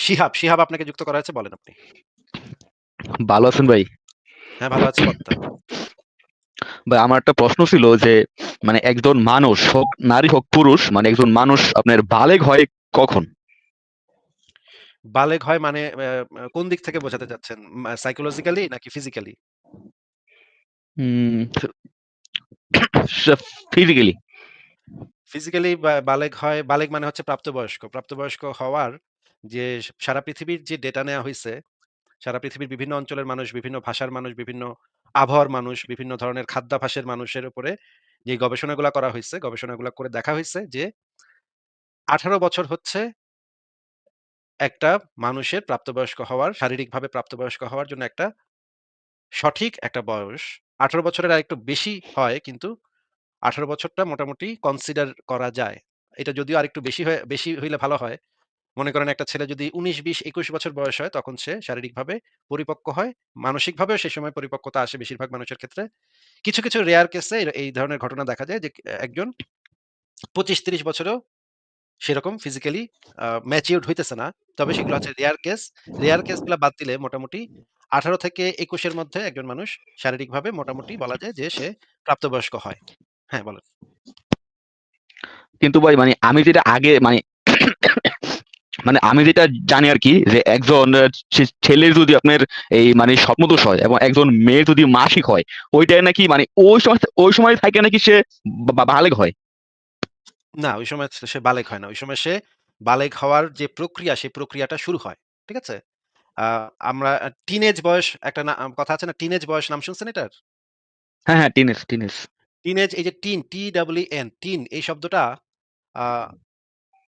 শিহাব, শিহাব আপনাকে যুক্ত করা হয়েছে বলেন আপনি। ভালো আছেন ভাই? হ্যাঁ, ভালো আছি। ভাই আমার একটা প্রশ্ন ছিল যে মানে একজন মানুষ হোক নারী হোক পুরুষ মানে একজন মানুষ আপনার বালেগ হয় কখন? বালেগ হয় মানে কোন দিক থেকে বোঝাতে চাচ্ছেন? সাইকোলজিক্যালি নাকি ফিজিক্যালি? ফিজিক্যালি। ফিজিক্যালি বালেগ হয়, বালেগ মানে হচ্ছে প্রাপ্তবয়স্ক। প্রাপ্তবয়স্ক হওয়ার যে সারা পৃথিবীর যে ডেটা নেয়া হইছে, সারা পৃথিবীর বিভিন্ন অঞ্চলের মানুষ, বিভিন্ন ভাষার মানুষ, বিভিন্ন আবহাওয়ার মানুষ, বিভিন্ন ধরনের খাদ্যাভাসের মানুষের উপরে যে গবেষণাগুলা করা হইছে, গবেষণাগুলা করে দেখা হইছে যে ১৮ বছর হচ্ছে একটা মানুষের প্রাপ্তবয়স্ক হওয়ার, শারীরিকভাবে প্রাপ্তবয়স্ক হওয়ার জন্য একটা সঠিক একটা বয়স। ১৮ বছরের আরেকটু বেশি হয় কিন্তু ১৮ বছরটা মোটামুটি কনসিডার করা যায়। এটা যদিও আরেকটু বেশি হয়ে বেশি হইলে ভালো হয়। মনে করেন একটা ছেলে যদি ১৯, ২০, ২১ বছর বয়স হয় তখন সে শারীরিকভাবে পরিপক্ক হয়। মানসিকভাবেও সে সময় পরিপক্কতা আসে বেশিরভাগ মানুষের ক্ষেত্রে। কিছু, কিছু রেয়ার কেসে এই ধরনের ঘটনা দেখা যায় যে একজন ২৫-৩০ বছরেও সেরকম ফিজিক্যালি ম্যাচিউরড হইতেছে না। তবে সেগুলো হচ্ছে রেয়ার কেস। রেয়ার কেসগুলা বাদ দিলে মোটামুটি ১৮ থেকে একুশের মধ্যে একজন মানুষ শারীরিকভাবে মোটামুটি বলা যায় যে সে প্রাপ্তবয়স্ক হয়। হ্যাঁ, বলেন। কিন্তু ভাই মানে আমি যেটা আগে মানে মানে আমি যেটা জানি আর কি যে একজন ছেলের যদি আপনার এই মানে স্বপ্নদোষ হয় এবং একজন মেয়ের যদি মাসিক হয়, ওইটাই নাকি মানে ওই সময় ওই সময় থাইকা নাকি সে বা বালেগ হয়? না, ওই সময় সে বালেগ হয় না। ওই সময় সে বালেক হওয়ার যে প্রক্রিয়া, সেই প্রক্রিয়াটা শুরু হয়। ঠিক আছে? আমরা টিনেজ বয়স একটা কথা আছে না? টিনেজ বয়স নাম শুনছেন এটার? হ্যাঁ, হ্যাঁ, টিনেজ, টিনেজ। টিনেজ এই যে টিন, টি-ডাবল-ই-এন, টিন এই শব্দটা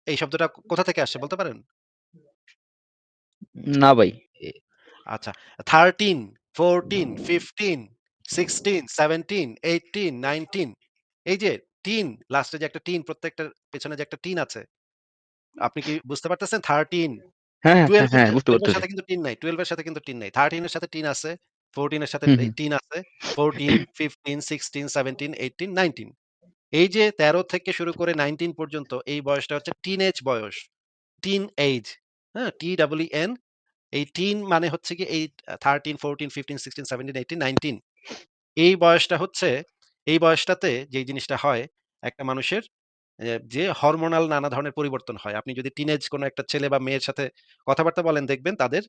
এই শব্দটা কোথা থেকে আসছে বলতে পারেন? না ভাই। এ আচ্ছা 13, 14, 15, 16, 17, 18, 19 এই যে টিন লাস্টে যে একটা টিন প্রত্যেকটার পেছনে যে একটা টিন আছে। আপনি কি বুঝতে পারতেছেন? 13, হ্যাঁ, হ্যাঁ, 12 হ্যাঁ, বুঝতে 12 এর পারতেছি। সাথে কিন্তু টিন নাই। 12 এর সাথে কিন্তু টিন নাই। 13 এর সাথে টিন আছে, 14 এর সাথে হুম, হুম। টিন আছে, 14, 15, 16, 17, 18, 19 এই যে ১৩ থেকে শুরু করে 19 পর্যন্ত এই বয়সটা হচ্ছে টিনেজ বয়স। টিন এইজ, হ্যাঁ? টি-ডাবল-ই-এন এই টিন মানে হচ্ছে গিয়ে এই 13, 14, 15, 16, 17, 18, 19 এই বয়সটা হচ্ছে এই বয়সটাতে যেই জিনিসটা হয় একটা মানুষের যে হরমোনাল নানা ধরনের পরিবর্তন হয়। আপনি যদি টিনেজ কোনো একটা ছেলে বা মেয়ের সাথে কথাবার্তা বলেন দেখবেন তাদের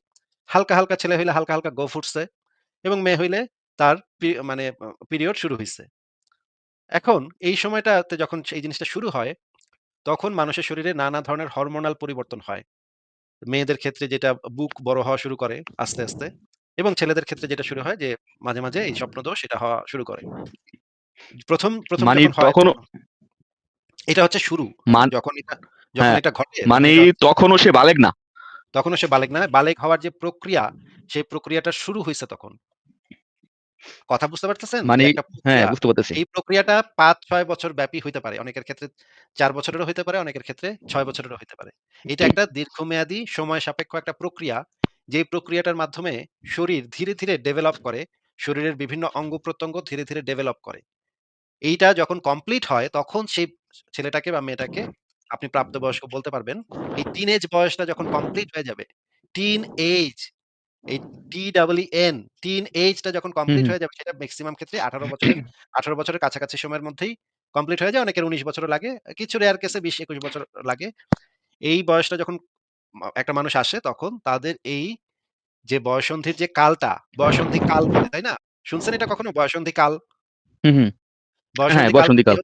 হালকা, হালকা ছেলে হইলে হালকা, হালকা গোঁফ উঠছে এবং মেয়ে হইলে তার মানে পিরিয়ড শুরু হইছে। এখন এই সময়টাতে যখন এই জিনিসটা শুরু হয়, তখন মানুষের শরীরে নানা ধরনের হরমোনাল পরিবর্তন হয়। মেয়েদের ক্ষেত্রে যেটা বুক বড় হওয়া শুরু করে আস্তে, আস্তে এবং ছেলেদের ক্ষেত্রে যেটা শুরু হয় যে মাঝে, মাঝে এই স্বপ্নদোষ এটা হওয়া শুরু করে। ১ম, ১ম মানে তখন এটা হচ্ছে শুরু। যখন এটা যখন হ্যাঁ, এটা ঘটে মানে তখনও সে বালেক না? তখনও সে বালেক না। বালেগ হওয়ার যে প্রক্রিয়া, সেই প্রক্রিয়াটা শুরু হয়েছে তখন। কথা বুঝতে পারতেছেন? মানে হ্যাঁ, বুঝতে পারতেছি। এই প্রক্রিয়াটা ৫-৬ বছর ব্যাপী হইতে পারে। অনেকের ক্ষেত্রে ৪ বছরেরও হইতে পারে, অনেকের ক্ষেত্রে ৬ বছরেরও হইতে পারে। এটা একটা দীর্ঘমেয়াদী সময় সাপেক্ষ একটা প্রক্রিয়া, যেই প্রক্রিয়াটার মাধ্যমে শরীর ধীরে, ধীরে ডেভেলপ করে। শরীরের বিভিন্ন অঙ্গ-প্রত্যঙ্গ ধীরে, ধীরে ডেভেলপ করে। এইটা যখন কমপ্লিট হয় তখন সেই ছেলেটাকে বা মেয়েটাকে আপনি প্রাপ্তবয়স্ক বলতে পারবেন। এই টিন এজ বয়সটা যখন কমপ্লিট হয়ে যাবে, টিন এইজ এই টি-ডাবল-ই-এন টিন এইজটা যখন কমপ্লিট হয়ে যাবে সেটা মেক্সিমাম ক্ষেত্রে ১৮ বছরের ১৮ বছরের কাছাকাছি সময়ের মধ্যেই কমপ্লিট হয়ে যায়। অনেকের ১৯ বছরও লাগে। কিছু রেয়ার কেসে ২০-২১ বছর লাগে। এই বয়সটা যখন একটা মানুষ আসে তখন তাদের এই যে বয়সন্ধির যে কালটা, বয়ঃসন্ধি কাল বলে, তাই না? শুনছেন এটা কখনো বয়ঃসন্ধি কাল? হ্যাঁ, বসন্তীকাল।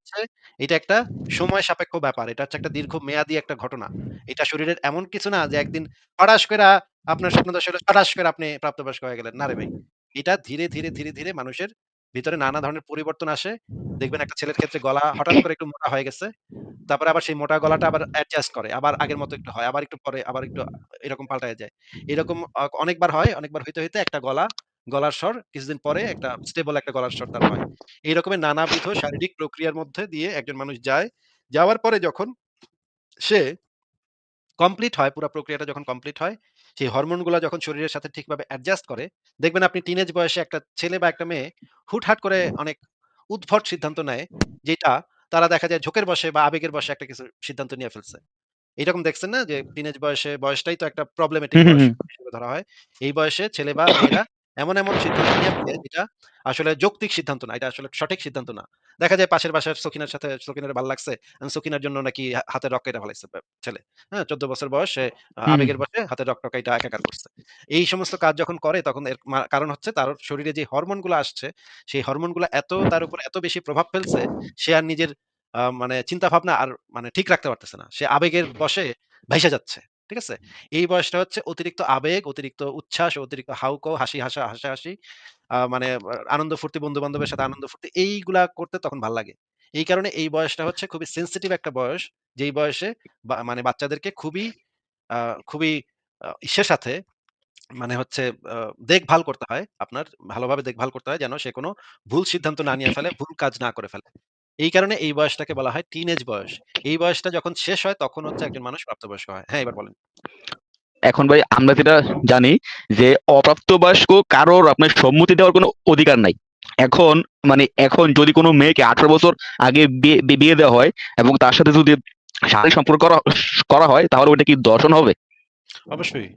এটা একটা সময় সাপেক্ষ ব্যাপার। এটা হচ্ছে একটা দীর্ঘমেয়াদী একটা ঘটনা। এটা শরীরের এমন কিছু না যে একদিন হঠাৎ কইরা আপনার স্বপ্নদোষ হলো, হঠাৎ করে আপনি প্রাপ্তবয়স্ক হয়ে গেলেন। না রে ভাই। এটা ধীরে, ধীরে, ধীরে, ধীরে মানুষের ভিতরে নানা ধরনের পরিবর্তন আসে। দেখবেন একটা ছেলের ক্ষেত্রে গলা হঠাৎ করে একটু মোটা হয়ে গেছে। তারপরে আবার সেই মোটা গলাটা আবার অ্যাডজাস্ট করে। আবার আগের মতো একটু হয়। আবার একটু পরে আবার একটু এরকম পাল্টায় যায়। এরকম অনেকবার হয়। অনেকবার হইতে, হইতে একটা গলা, গলার স্বর কিছুদিন পরে একটা স্টেবল একটা গলার স্বর তার হয়। এই রকমের নানাবিধ শারীরিক প্রক্রিয়ার মধ্যে দিয়ে একজন মানুষ যায়। যাওয়ার পরে যখন সে কমপ্লিট হয়, পুরা প্রক্রিয়াটা যখন কমপ্লিট হয়, সেই হরমোনগুলা যখন শরীরের সাথে ঠিকভাবে অ্যাডজাস্ট করে, দেখবেন আপনি টিনেজ বয়সে একটা ছেলে বা একটা মেয়ে হুটহাট করে অনেক উদ্ভট সিদ্ধান্ত নেয়, যেটা তারা দেখা যায় ঝোঁকের বশে বা আবেগের বশে একটা কিছু সিদ্ধান্ত নিয়ে ফেলছে। এরকম দেখছেন না যে টিনেজ বয়সে বয়সটাই তো একটা প্রবলেমেটিক ধরা হয়। এই বয়সে ছেলে বা মেয়েরা এমন, এমন সিদ্ধান্ত নিয়ে যেটা আসলে যৌক্তিক সিদ্ধান্ত না। এটা আসলে সঠিক সিদ্ধান্ত না। দেখা যায় পাশের বাসার সকিনার সাথে সকিনারে ভালো লাগছে। সকিনার জন্য নাকি হা হাতের রগ কাইটা ফেলাইছে ছেলে। হ্যাঁ? ১৪ বছর বয়স সে। আবেগের বশে হাতের রগ-টগ কাইটা একাকার করছে। এই সমস্ত কাজ যখন করে তখন এর কারণ হচ্ছে তার শরীরে যে হরমোনগুলা আসছে, সেই হরমোনগুলা এত তার উপর এত বেশি প্রভাব ফেলছে, সে আর নিজের মানে চিন্তাভাবনা আর মানে ঠিক রাখতে পারতেছে না। সে আবেগের বসে ভাইসা যাচ্ছে। ঠিক আছে? এই বয়সটা হচ্ছে অতিরিক্ত আবেগ, অতিরিক্ত উচ্ছ্বাস, অতিরিক্ত হাউকাউ, হাসি হাসা হাসাহাসি, আ মানে আনন্দ ফুর্তি, বন্ধু-বান্ধবের সাথে আনন্দ ফুর্তি এইগুলা করতে তখন ভালো লাগে। এই কারণে এই বয়সটা হচ্ছে খুবই সেনসিটিভ একটা বয়স। যেই বয়সে মানে বাচ্চাদেরকে খুবই খুবই ইসের সাথে মানে হচ্ছে দেখভাল করতে হয়। আপনার ভালোভাবে দেখভাল করতে হয় যেন সে কোনো ভুল সিদ্ধান্ত না নিয়ে ফেলে, ভুল কাজ না করে ফেলে। এই কারণে এই বয়সটাকে বলা হয় টিন এজ বয়স। এই বয়সটা যখন শেষ হয় তখন হচ্ছে একজন মানুষ প্রাপ্তবয়স্ক হয়। হ্যাঁ, এবার বলেন। এখন ভাই আমরা যেটা জানি যে অপ্রাপ্তবয়স্ক কারোর আপনার সম্মতি দেওয়ার কোনো অধিকার নাই। এখন মানে এখন যদি কোনো মেয়েকে ১৮ বছর আগে বিয়ে বিয়ে দেওয়া হয় এবং তার সাথে যদি শারীরিক সম্পর্ক করা করা হয় তাহলে ওইটা কি দর্শন হবে? অবশ্যই।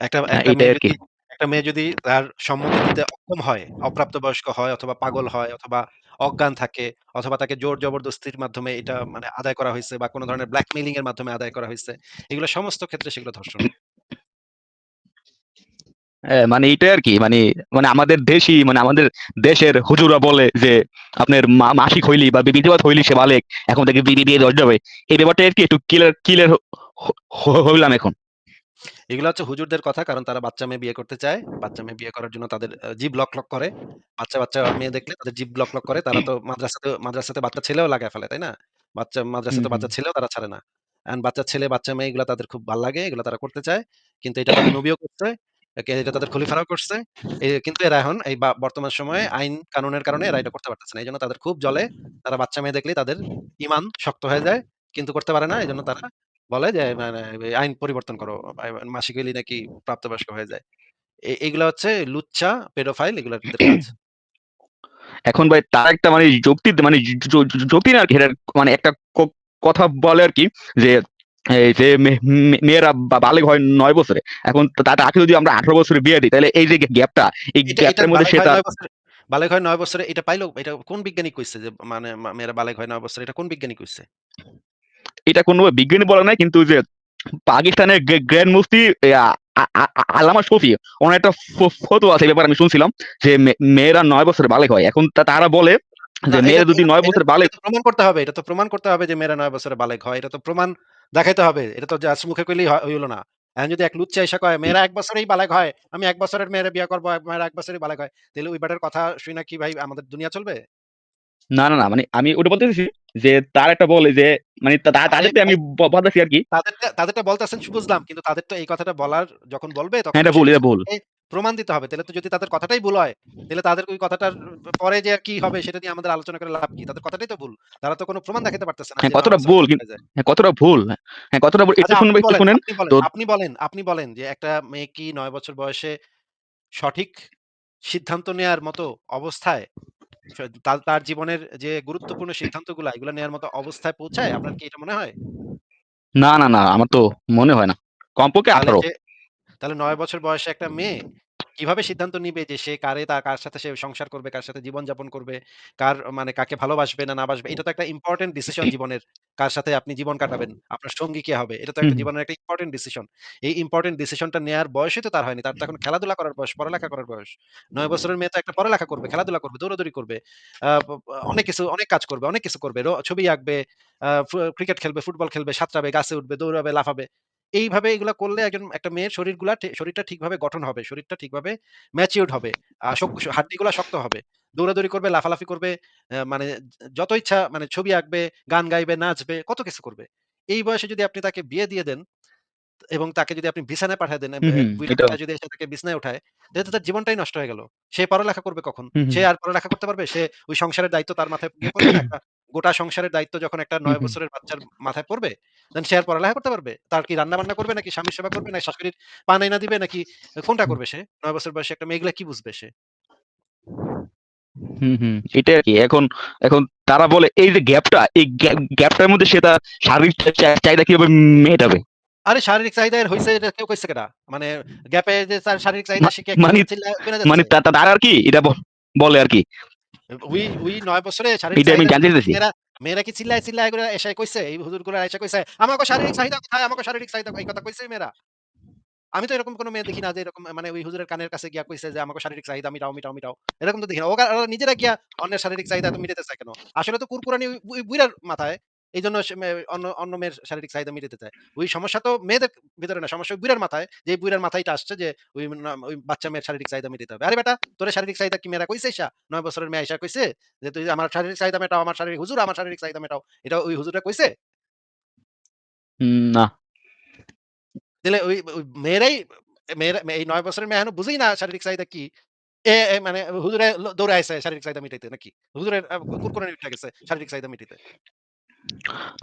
একটা হ্যাঁ, মেয়ে আরকি। যদি একটা মেয়ে যদি তার সম্মতি দিতে অক্ষম হয়, অপ্রাপ্তবয়স্ক হয় অথবা পাগল হয় অথবা অজ্ঞান থাকে অথবা তাকে জোর জবরদস্তির মাধ্যমে এটা মানে আদায় করা হইছে বা কোন ধরনের ব্ল্যাকমেইলিং এর মাধ্যমে আদায় করা হইছে। এগুলো সমস্ত ক্ষেত্রে সেগুলো ধর্ষণ। হ্যাঁ, মানে এইটাই আরকি। মানে, মানে আমাদের দেশই মানে আমাদের দেশের হুজুরা বলে যে আপনার মাসিক হইলেই বা বি বিধবা হইলেই সে বালেগ। এখন থেকে বি বি বিয়ে দেওয়া যাবে। এই ব্যাপারটা আরকি একটু ক্লিয়ার ক্লিয়ার হ হ হইলাম এখন। এগুলো হচ্ছে হুজুরদের কথা কারণ তারা বাচ্চা-মেয়ে বিয়ে করতে চায়। বাচ্চা-মেয়ে বিয়ে করার জন্য তাদের জিভ লক, লক করে। বাচ্চা, বাচ্চা মেয়ে দেখলে তাদের জিভ লক, লক করে। তারা তো মাদ্রাসাতেও মাদ্রাসাতে বাচ্চা ছেলেও লাগায় ফেলে, তাই না? বাচ্চা মাদ্রাসাতে বাচ্চা ছেলেও তারা ছাড়ে না। এখন বাচ্চা ছেলে, বাচ্চা মেয়ে এগুলা তাদের খুব ভালো লাগে। এগুলা তারা করতে চায়। কিন্তু এটা তাদের নবীও করছে। এটা তাদের খলিফারাও করছে। কিন্তু এরা এখন এই বর্তমান সময়ে আইন কানুনের কারণে এরা এটা করতে পারতেছে না। এজন্য তাদের খুব জলে তারা বাচ্চা মেয়ে দেখলেই তাদের ইমান শক্ত হয়ে যায়। কিন্তু করতে পারে না। এজন্য তারা বলে যে মানে আইন পরিবর্তন করো। আ মাসিক হইলেই নাকি প্রাপ্তবয়স্ক হয়ে যায়। এ এগুলা হচ্ছে লুচ্চা, পেডোফাইল এগুলাদের কাজ। এখন ভাই তার একটা মানে যুক্তি মানে য য য যুক্তি না আরকি এটার মানে একটা ক কথা বলে আরকি যে এই যে মে মে মেয়েরা বা বালেগ হয় ৯ বছরে। এখন তা তাকে যদি আমরা ১৮ বছরে বিয়ে দিই তাহলে এই যে গ্যাপটা এই এটা গ্যাপটার মধ্যে বালেগ সে হয় তার ৯ বছরে বালেগ হয় ৯ বছরে এটা পাইলো? এটা কোন বিজ্ঞানী কইছে যে মানে মা মেয়েরা বালেগ হয় ৯ বছরে? এটা কোন বিজ্ঞানী কইছে? এটা কোনো বিজ্ঞানী বলে নাই কিন্তু যে পাকিস্তানের গ্র্যান্ড মুফতি আ আ আ আল্লামা শফি ওনার একটা ফ ফতোয়া আছে ব্যাপারে আমি শুনছিলাম যে মেয়েরা ৯ বছরে বালেগ হয়। এখন তারা বলে না যে মেয়েরা তো যদি এটা ৯ এটা বছরে তো বালেগ এটা তো প্রমাণ করতে হবে। এটা তো প্রমাণ করতে হবে যে মেয়েরা ৯ বছরে বালেগ হয়। এটা তো প্রমাণ দেখাইতে হবে। এটা তো জাস্ট মুখে কইলেই হইল না। এখন যদি এক লুচ্চা আইসা কয়, "মেয়েরা ১ বছরেই বালেগ হয়। আমি ১ বছরের মেয়েরে বিয়া করব, মেয়েরা ১ বছরেই বালেগ হয়।" তাইলে ওই বেটার কথা শুইনা কি ভাই আমাদের দুনিয়া চলবে? না, না, না মানে আমি ওটা বলতে চাইছি যে তার একটা বলে যে মানে তাদেরকে আমি বলতেছি আরকি। তাদেরটা তাদেরটা বলতেছেন বুঝলাম। কিন্তু তাদের তো এই কথাটা বলার যখন বলবে হ্যাঁ, তখন এটা ভুল, এটা ভুল। প্রমাণ দিতে হবে। তাইলে তো যদি তাদের কথাটাই ভুল হয়, তাইলে তাদের ওই কথাটার পরে যে কি হবে সেটা নিয়ে আমাদের আলোচনা করে লাভ কি? তাদের কথাটাই তো ভুল। তারা তো কোনো প্রমাণ দেখাইতে পারতেছে না হ্যাঁ, কতটা ভুল হয়ে। হ্যাঁ, কতটা ভুল। হ্যাঁ, কতটা ভুল একটু আচ্ছা আপনি শুনবেন একটু বলেন, শুনেন। আপনি বলেন, তো আপনি বলেন, আপনি বলেন যে একটা মেয়ে কি ৯ বছর বয়সে সঠিক সিদ্ধান্ত নেয়ার মতো অবস্থায় তার জীবনের যে গুরুত্বপূর্ণ সিদ্ধান্তগুলো এগুলো নেওয়ার মতো অবস্থায় পৌঁছায়? আপনার কি এটা মনে হয়? না, না, না আমার তো মনে হয় না। কমপক্ষে আঠারো তাহলে নয় বছর বয়সে একটা মেয়ে কীভাবে সিদ্ধান্ত নিবে যে সে কারে তা কার সাথে সে সংসার করবে, কার সাথে জীবনযাপন করবে, কার মানে কাকে ভালোবাসবে না, না বাসবে। এটা তো একটা ইম্পোর্টেন্ট ডিসিশন জীবনের। কার সাথে আপনি জীবন কাটাবেন, আপনার সঙ্গী কে হবে। এটা তো একটা জীবনের একটা ইম্পোর্টেন্ট ডিসিশন। এই ইম্পোর্টেন্ট ডিসিশনটা নেয়ার বয়সই তো তার হয়নি। তার তো এখন খেলাধুলা করার বয়স, পড়ালেখা করার বয়স। নয় বছরের মেয়ে তো একটা পড়ালেখা করবে, খেলাধুলা করবে, দৌড়াদৌড়ি করবে। অনেক কিছু অনেক কাজ করবে, অনেক কিছু করবে। ছবি আঁকবে, ক্রিকেট খেলবে, ফুটবল খেলবে, সাঁতরাবে, গাছে উঠবে, দৌড়াবে, লাফাবে। এইভাবে এগুলা করলে একজন একটা মেয়ের শরীরগুলা শরীরটা ঠিকভাবে গঠন হবে। শরীরটা ঠিকভাবে ম্যাচিউরড হবে। হাড্ডিগুলা শক্ত হবে। দৌড়াদৌড়ি করবে, লাফালাফি করবে, মানে যত ইচ্ছা মানে ছবি আঁকবে, গান গাইবে, নাচবে, কত কিছু করবে। এই বয়সে যদি আপনি তাকে বিয়ে দিয়ে দেন এবং তাকে যদি আপনি বিছানায় পাঠায় দেন, যদি এসে তাকে বিছানায় উঠায়, তাহলে তার জীবনটাই নষ্ট হয়ে গেল। সে পড়ালেখা করবে কখন? সে আর পড়ালেখা করতে পারবে? সে ওই সংসারের দায়িত্ব তার মাথায় গিয়ে পড়বে গোটা সংসারের দায়িত্ব যখন একটা নয় বছরের বাচ্চার মাথায় পড়বে, দেন সে আর পড়ালেখা করতে পারবে? তার কি রান্না-বান্না করবে নাকি স্বামীর সেবা করবে নাকি শাশুড়ির পানি এনে দিবে নাকি কোনটা করবে সে? নয় বছর বয়সে একটা মেয়ে এগুলা কি বুঝবে সে? হুম, হুম। এটাই আরকি। এখন এখন তারা বলে এই যে গ্যাপটা, এই গ্যাপটার মধ্যে সে তার শারীরিক চাহিদা কীভাবে মেটাবে? আরে শারীরিক চাহিদা এর হইছে এটা কেউ কইছে কেডা? মানে গ্যাপে যে শারীরিক চাহিদা সে কি মানে মানে তারা আরকি এটা ব বলে আরকি। ওই ওই ৯ বছরে শারীরিক আমি চাহিদা জানতে চাইতেছি। মেয়েরা মেয়েরা কি চিল্লায়, চিল্লায় কইরা এসে কইছে? এই হুজুরগুলা এসে কইছে, "আমাগো শারীরিক চাহিদা কোথায়? আমাগো শারীরিক চাহিদা" এই কথা কইছে এই মেয়েরা? আমি তো এরকম কোনো মেয়ে দেখি না যে এরকম মানে ওই হুজুরের কানের কাছে গিয়া কইছে যে, আমাকে শারীরিক চাহিদা মিটাও, মিটাও, মিটাও।" এরকম তো দেখি না। ওরা নিজেরা গিয়া অন্যের শারীরিক চাহিদা তো মিটাতে চায় কেন? আসলে তো কুরকুরানি বুইড়ার মাথায়। এইজন্য সে মে অন্য অন্য মেয়ের শারীরিক চাহিদা মিটাতে চায়। ওই সমস্যা তো মেয়েদের ভিতরে না, সমস্যা ওই বুইড়ার মাথায়। যে এই বুইড়ার মাথায় আসছে যে ওই ওই বাচ্চা মেয়ের শারীরিক চাহিদা মিটাতে হবে। আরে বেটা তোরে শারীরিক চাহিদা কি মেয়েরা কইছে আইসা? ৯ বছরের মেয়ে আইসা কইছে যে, "তুই আমার শারীরিক চাহিদা মেটাও, আমার শারীরিক হুজুর আমার শারীরিক চাহিদা মেটাও।" এটা ওই হুজুররা কইছে? না। তাইলে ওই ওই মেয়েরাই মেয়েরা এই ৯ বছরের মেয়ে এখনও বুঝেই না শারীরিক চাহিদা কি? এ মানে হুজুরে দৌড়ে আইছে শারীরিক চাহিদা মিটাইতে নাকি? হুজুরের আ কুরকুরানি উইঠা গেছে শারীরিক চাহিদা মিটাইতে।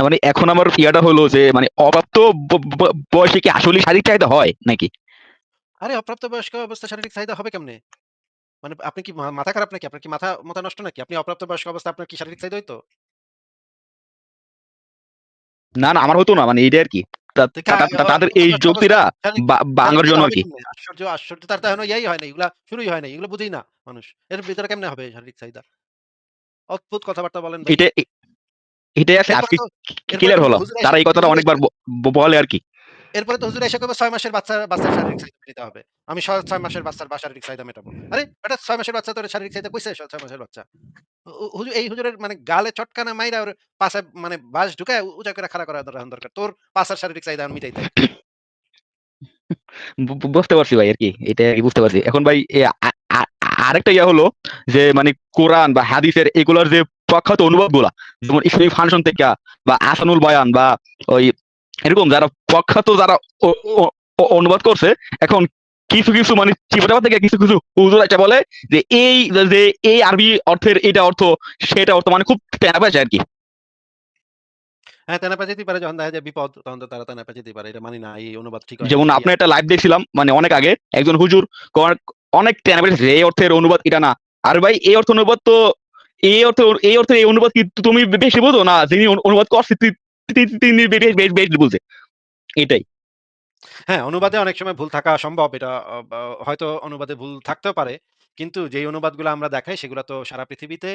মানে এখন আমার ইয়াটা হলো যে মানে অপ্রাপ্ত বয়সে কি আসলেই শারীরিক চাহিদা হয় নাকি? আরে অপ্রাপ্তবয়স্ক অবস্থায় শারীরিক চাহিদা হবে কেমনে? মানে আপনি কি মাথা খারাপ নাকি? আপনার কি মাথা মাথা নষ্ট নাকি? আপনি অপ্রাপ্তবয়স্ক অবস্থায় আপনার কি শারীরিক চাহিদা হইতো? না, না আমার হতো না। মানে তো তা কা তাদের এই অপ্রাপ্তবয়স্ক যুক্তিটা শারীরিক বা শারীরিক ভাঙার চাহিদা জন্য আরকি। কেমনে? আশ্চর্য, আশ্চর্য তার তো এখনও ইয়েই হয় নাই। এগুলা শুরুই হয় নাই। এগুলো বুঝেই না মানুষ। এর ভিতরে কেমনে হবে শারীরিক চাহিদা? অদ্ভুত কথাবার্তা বলেন ভাই। এটা এটাই আছে আজকে কি ক্লিয়ার। হুজুর তারা এই কথাটা অনেকবার বলে আরকি। এরপরে তো হুজুর এসে কইবে ৬ মাসের বাচ্চা বাচ্চার শারীরিক চাহিদা মিটাতে হবে। আমি ৬ মাসের বাচ্চার বা শারীরিক চাহিদা মেটাবো। আরে বেটা ৬ মাসের বাচ্চা তোরে শারীরিক চাহিদা কইছে ৬ মাসের বাচ্চা? হুজুর এই হুজুরের মানে গালে চটকানা মাইরা ওর পাছায় মানে বাঁশ ঢুকায় উঁচা করে খাড়া করা দরকার। তোর পাছার শারীরিক চাহিদা আমি মিটাইতে। বুঝতে পারছি ভাই আরকি। এটাই আরকি বুঝতে পারছি। এখন ভাই আরেকটা ইয়া হলো যে মানে কোরআন বা হাদিসের এগুলার যে প্রখ্যাত অনুবাদগুলা যেমন ইসলামিক ফাউন্ডেশন থেকে বা আহসানুল বয়ান বা ওই এরকম যারা প্রখ্যাত যারা অনুবাদ করছে এখন কিছু, কিছু মানে চিপা-চাপা থেকে কিছু, কিছু হুজুর বলে যে এই যে এই আরবি অর্থের এটা অর্থ সেটা অর্থ মানে খুব টেনা পেঁচে আরকি। হ্যাঁ, তেনা পেঁচাইতেই পারে যখন দেখা যায় বিপদ তখন তো তারা তেনা পারে। এটা মানি না এই অনুবাদ ঠিক যেমন এই আপনার একটা লাইভ দেখছিলাম মানে অনেক আগে একজন হুজুর অনেক টেনা পেঁচাইছে এই অর্থের অনুবাদ এটা না। আরে ভাই এই অর্থ অনুবাদ তো এই অর্থ এই অর্থে এই অনুবাদ কি তুমি বেশি বোঝো না যিনি অনুবাদ করছে তিনি বেশ বেশ বুঝে। এটাই। হ্যাঁ, অনুবাদে অনেক সময় ভুল থাকা সম্ভব। এটা হয়তো অনুবাদে ভুল থাকতেও পারে। কিন্তু যেই অনুবাদগুলো আমরা দেখাই সেগুলো তো সারা পৃথিবীতে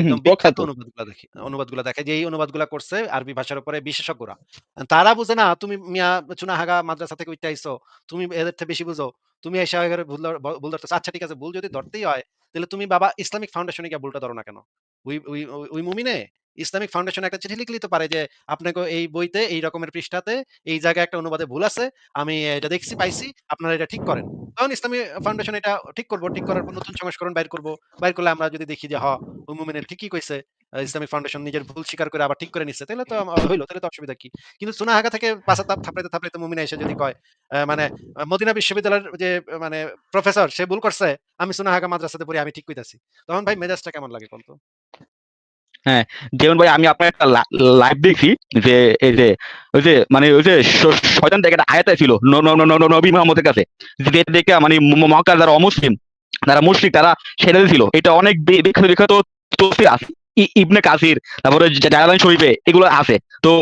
একদম বিখ্যাত প্রখ্যাত। অনুবাদগুলা দেখি অনুবাদগুলা দেখায় যে এই অনুবাদগুলা করছে আরবি ভাষার উপরে বিশেষজ্ঞরা। তারা বুঝে না তুমি মিয়া চুনাহাগা মাদ্রাসা থেকে আইছো। তুমি এদের থেকে বেশি বুঝো। তুমি এসে একেবারে ভুল ধর ভুল ধরতেছো। আচ্ছা ঠিক আছে ভুল যদি ধরতেই হয় তাহলে তুমি বাবা ইসলামিক ফাউন্ডেশনে গিয়ে ভুলটা ধরো না কেন? ওই মুমিনে ইসলামিক ফাউন্ডেশন একটা চিঠি লিখলেই তো পারে যে আপনাকে এই বইতে এই রকমের পৃষ্ঠাতে এই জায়গায় একটা অনুবাদে ভুল আছে। আমি এটা দেখছি পাইছি। আপনারা এটা ঠিক করেন। তখন ইসলামী ফাউন্ডেশন এটা ঠিক করব ঠিক করার পর নতুন সংস্করণ বাইর করব। বাইর করলে আমরা যদি দেখি যে হ ওই মুমিনের ঠিকই কইছে। ইসলামিক ফাউন্ডেশন নিজের ভুল স্বীকার করে আবার ঠিক করে নিচ্ছে। তাহলে তো হইল। তাইলে তো অসুবিধা কি? কিন্তু চুনাহাগা থেকে পাছার তাপ থাপড়াইতে, থাপড়াইতে মুমিন এসে যদি কয় মানে মদিনা বিশ্ববিদ্যালয়ের যে মানে প্রফেসর সে ভুল করছে। আমি চুনাহাগা মাদ্রাসাতে পড়ি আমি ঠিক কইতাছি। তখন ভাই মেজাজটা কেমন লাগে কোন তো? হ্যাঁ, যেমন ভাই আমি আপনার একটা লাইভ দেখছি যে এই যে ওই যে মানে ওই যে শয়তান থেকে একটা আয়াত ছিল নবী মুহাম্মদের কাছে। যেটা দেখে মানে মক্কার যারা অমুসলিম যারা মুশরিক তারা সেটা দিছিল। এটা অনেক বিখ্যাত, বিখ্যাত তফসির আছে। ইবনে কাসির তারপরে জা জালালাইন শরীফে এগুলো আছে। তো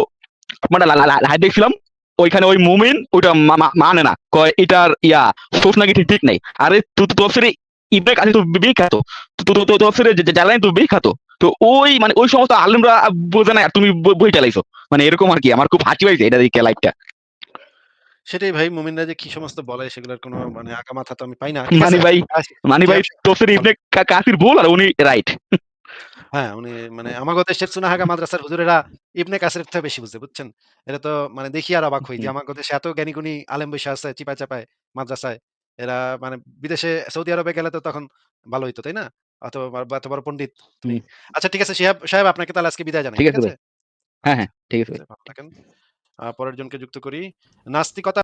লাইভ দেখছিলাম ওইখানে ওই মুমিন ওইটা মানে না। কয় এটার ইয়া সোর্স নাকি ঠিক, ঠিক নাই। আরে তফসিরে ইবনে কাসির তো বিখ্যাত। তো তফসিরে জালালাইন তো বিখ্যাত। তো ওই মানে ওই সমস্ত আলেমরা বোঝে না তুমি বই চালাইছো। মানে এরকম আরকি আমার খুব হাসি পাইছে এটা দেখে লাইভটা। সেটাই ভাই মুমিনরা যে কি সমস্ত বলে সেগুলোর কোন মানে আগা মাথা তো আমি পাই না। মানি ভাই মানি ভাই। তফসিরে ইবনে কা কাসির ভুল আর উনি রাইট। হ্যাঁ, উনি মানে আমাগো দেশের চুনাহাগা মাদ্রাসার হুজুরেরা ইবনে কাসিরের থেকে বেশি বুঝে, বুঝছেন? এটা তো মানে দেখি আর অবাক হই যে। আমাগো দেশে এত জ্ঞানী-গুণী আলেম বইসা আছে চিপায়, চাপায় মাদ্রাসায়। এরা মানে বিদেশে সৌদি আরবে গেলে তো তখন ভালো হইতো, তাই না? অত বা এত পণ্ডিত তুমি। আচ্ছা ঠিক আছে শিহাব সাহেব আপনাকে তাহলে আজকে বিদায় জানাই। ঠিক আছে? হ্যাঁ, হ্যাঁ ঠিক আছে থাকেন। পরের জনকে যুক্ত করি। নাস্তিকতা